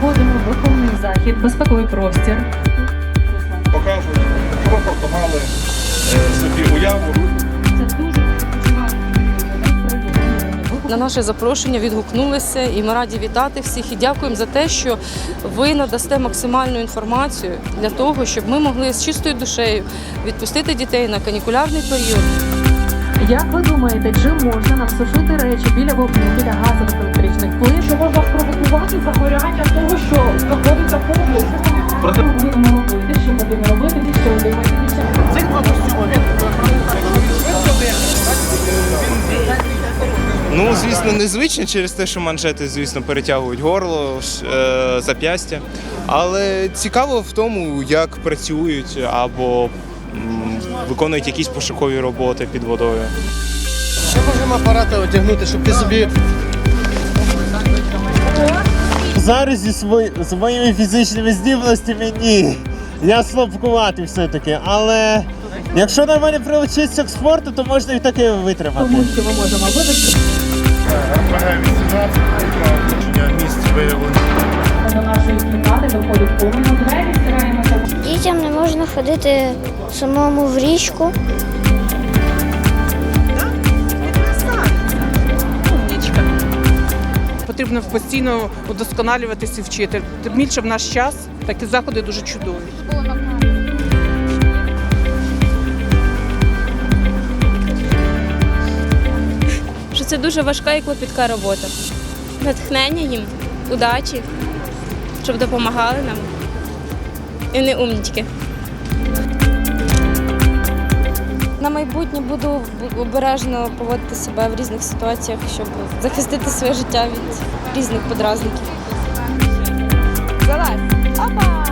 проводимо виховний захід, безпековий простір. Покажуть, мали е, собі уяву. Це дуже На наше запрошення відгукнулися, і ми раді вітати всіх і дякуємо за те, що ви надасте максимальну інформацію для того, щоб ми могли з чистою душею відпустити дітей на канікулярний період. Як ви думаєте, чи можна нам сушити речі біля вогню, біля газових електричних плит? Що можна спровокувати загоряння того, що знаходиться поруч? Проте будемо робити, що будемо робити, що будемо робити. Ну, звісно, незвично через те, що манжети, звісно, перетягують горло, е, зап'ястя. Але цікаво в тому, як працюють або виконують якісь пошукові роботи під водою. Ще можемо апарати одягнути, щоб ти собі. Зараз зі свої, своїми фізичними здібностями ні. Я слабкуватий все-таки. Але якщо нормально прилучитися к спорту, то можна і таке витримати. Тому що ми можемо вивести місць виявлення. до нашої кімнати, доходить повинно двері, стираємося. Дітям не можна ходити самому в річку. Потрібно постійно удосконалюватися і вчити. Тим більше в наш час такі заходи дуже чудові. що це дуже важка і клопітка робота. Натхнення їм, удачі, щоб допомагали нам. І не умнічки. На майбутнє буду обережно поводити себе в різних ситуаціях, щоб захистити своє життя від різних подразників. Залазь! Опа!